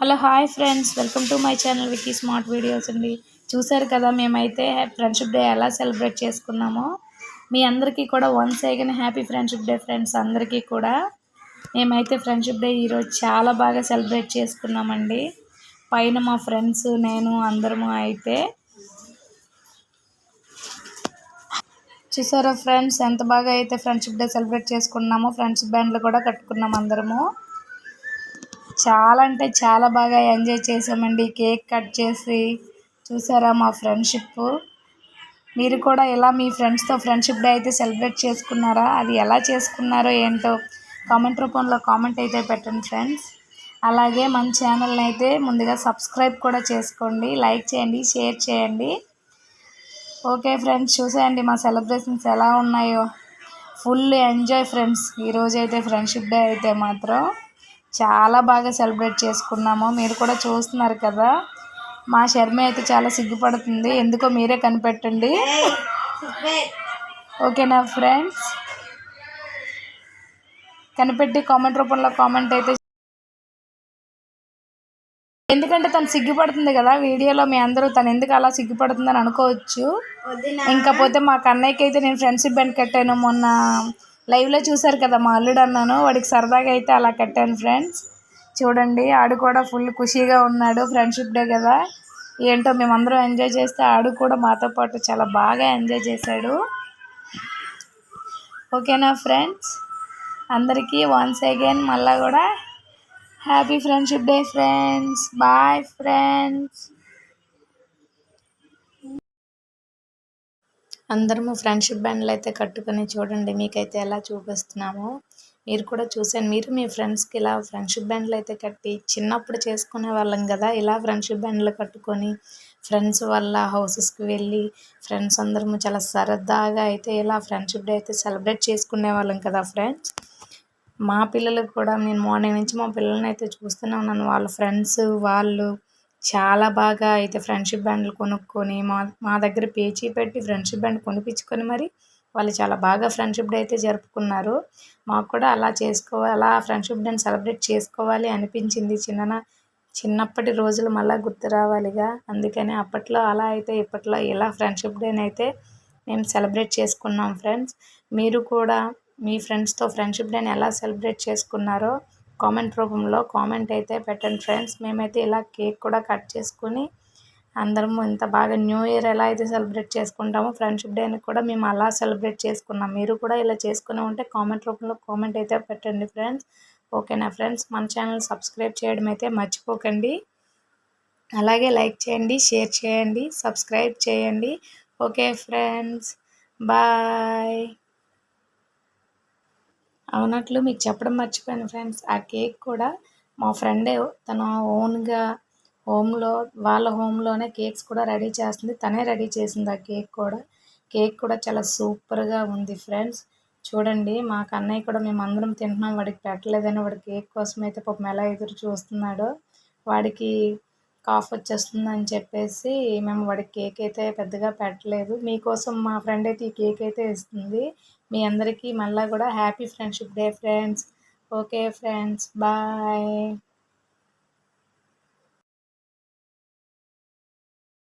Hello hi friends. Welcome to my channel Vicky smart videos అండి. చూసారు కదా మేమైతే ఫ్రెండ్షిప్ డే ఎలా సెలబ్రేట్ చేసుకున్నామో. మీ అందరికీ కూడా once again happy friendship day friends అందరికీ కూడా. మేమైతే ఫ్రెండ్షిప్ డే ఈరోజు చాలా బాగా సెలబ్రేట్ చేసుకున్నామండి. పైన మా ఫ్రెండ్స్ నేను అందరము అయితే. చూసారా ఫ్రెండ్స్ ఎంత బాగా అయితే ఫ్రెండ్షిప్ డే సెలబ్రేట్ చేసుకున్నామో ఫ్రెండ్స్ బ్యాండ్లు కూడా కట్టుకున్నాం అందరము. చాలా అంటే చాలా బాగా ఎంజాయ్ చేసామండి కేక్ కట్ చేసి చూసారా మా ఫ్రెండ్షిప్ మీరు కూడా ఇలా మీ ఫ్రెండ్స్తో ఫ్రెండ్షిప్ డే అయితే సెలబ్రేట్ చేసుకున్నారా? అది ఎలా చేసుకున్నారో ఏంటో కామెంట్ రూపంలో కామెంట్ అయితే పెట్టండి ఫ్రెండ్స్. అలాగే మన ఛానల్ని అయితే ముందుగా సబ్స్క్రైబ్ కూడా చేసుకోండి. లైక్ చేయండి షేర్ చేయండి. ఓకే ఫ్రెండ్స్ చూసేయండి మా సెలబ్రేషన్స్ ఎలా ఉన్నాయో. Full enjoy friends. ఈరోజైతే ఫ్రెండ్షిప్ డే అయితే మాత్రం. చాలా బాగా సెలబ్రేట్ చేసుకున్నాము. మీరు కూడా చూస్తున్నారు కదా. మా షర్మి అయితే చాలా సిగ్గుపడుతుంది. ఎందుకో మీరే కనిపెట్టండి. ఓకేనా ఫ్రెండ్స్? కనిపెట్టి కామెంట్ రూపంలో కామెంట్ అయితే ఎందుకంటే తను సిగ్గుపడుతుంది కదా. వీడియోలో మీ అందరూ తను ఎందుకు అలా సిగ్గుపడుతుందని అనుకోవచ్చు. ఇంకపోతే మా కన్నయ్యకి అయితే నేను ఫ్రెండ్షిప్ బ్యాండ్ కట్టాను. మొన్న లైవ్లో చూసారు కదా మా అల్లుడు అన్నాను వాడికి సరదాగా అయితే అలా కట్టాను ఫ్రెండ్స్. చూడండి ఆడు కూడా ఫుల్ ఖుషీగా ఉన్నాడు ఫ్రెండ్షిప్ డే కదా. ఏంటో మేమందరం ఎంజాయ్ చేస్తే ఆడు కూడా మాతో పాటు చాలా బాగా ఎంజాయ్ చేశాడు. ఓకేనా ఫ్రెండ్స్? అందరికీ వన్స్ అగైన్ మళ్ళీ కూడా happy friendship day friends. Bye friends. అందరము ఫ్రెండ్షిప్ బ్యాండ్లు అయితే కట్టుకొని చూడండి మీకైతే ఎలా చూపిస్తున్నామో. మీరు కూడా చూసాను మీరు మీ ఫ్రెండ్స్కి ఇలా ఫ్రెండ్షిప్ బ్యాండ్లు అయితే కట్టి చిన్నప్పుడు చేసుకునే వాళ్ళం కదా. ఇలా ఫ్రెండ్షిప్ బ్యాండ్లు కట్టుకొని ఫ్రెండ్స్ వల్ల హౌసెస్కి వెళ్ళి ఫ్రెండ్స్ అందరము చాలా సరదాగా అయితే ఇలా ఫ్రెండ్షిప్ డే అయితే సెలబ్రేట్ చేసుకునే వాళ్ళం కదా ఫ్రెండ్స్. మా పిల్లలకు కూడా నేను మార్నింగ్ నుంచి మా పిల్లల్ని అయితే చూస్తూనే ఉన్నాను. వాళ్ళ ఫ్రెండ్స్ వాళ్ళు చాలా బాగా అయితే ఫ్రెండ్షిప్ బ్యాండ్లు కొనుక్కొని మా మా దగ్గర పేచీ పెట్టి ఫ్రెండ్షిప్ బ్యాండ్ కొనిపించుకొని మరి వాళ్ళు చాలా బాగా ఫ్రెండ్షిప్ డే అయితే జరుపుకున్నారు. మాకు కూడా అలా చేసుకోవాలి అలా ఫ్రెండ్షిప్ డేని సెలబ్రేట్ చేసుకోవాలి అనిపించింది. చిన్న చిన్నప్పటి రోజులు మళ్ళీ గుర్తు రావాలిగా. అందుకని అప్పట్లో అలా అయితే ఇప్పట్లో ఇలా ఫ్రెండ్షిప్ డేని అయితే మేము సెలబ్రేట్ చేసుకున్నాం ఫ్రెండ్స్. మీరు కూడా మీ ఫ్రెండ్స్తో ఫ్రెండ్షిప్ డేని ఎలా సెలబ్రేట్ చేసుకున్నారో కామెంట్ రూపంలో కామెంట్ అయితే పెట్టండి ఫ్రెండ్స్. మేమైతే ఇలా కేక్ కూడా కట్ చేసుకుని అందరము ఇంత బాగా న్యూ ఇయర్ ఎలా అయితే సెలబ్రేట్ చేసుకుంటామో ఫ్రెండ్షిప్ డేని కూడా మేము అలా సెలబ్రేట్ చేసుకున్నాం. మీరు కూడా ఇలా చేసుకుని ఉంటే కామెంట్ రూపంలో కామెంట్ అయితే పెట్టండి ఫ్రెండ్స్. ఓకేనా ఫ్రెండ్స్? మన ఛానల్ సబ్స్క్రైబ్ చేయడం అయితే మర్చిపోకండి. అలాగే లైక్ చేయండి షేర్ చేయండి సబ్స్క్రైబ్ చేయండి. Okay friends. బాయ్. అవునట్లు మీకు చెప్పడం మర్చిపోయాను ఫ్రెండ్స్. ఆ కేక్ కూడా మా ఫ్రెండే తన ఓన్గా హోమ్లో వాళ్ళ హోమ్లోనే కేక్స్ కూడా రెడీ చేస్తుంది. తనే రెడీ చేసింది ఆ కేక్ కూడా. కేక్ కూడా చాలా సూపర్గా ఉంది ఫ్రెండ్స్. చూడండి మా కన్నయ్య కూడా మేము అందరం తింటున్నాం. వాడికి పెట్టలేదని వాడి కేక్ కోసం అయితే పాపం ఎలా ఎదురు చూస్తున్నాడో వాడికి కాఫ్ వచ్చేస్తుందని చెప్పేసి మేము వాడికి కేక్ అయితే పెద్దగా పెట్టలేదు. మీకోసం మా ఫ్రెండ్ అయితే ఈ కేక్ అయితే ఇస్తుంది. మీ అందరికీ మళ్ళీ కూడా happy friendship day friends. Okay friends bye.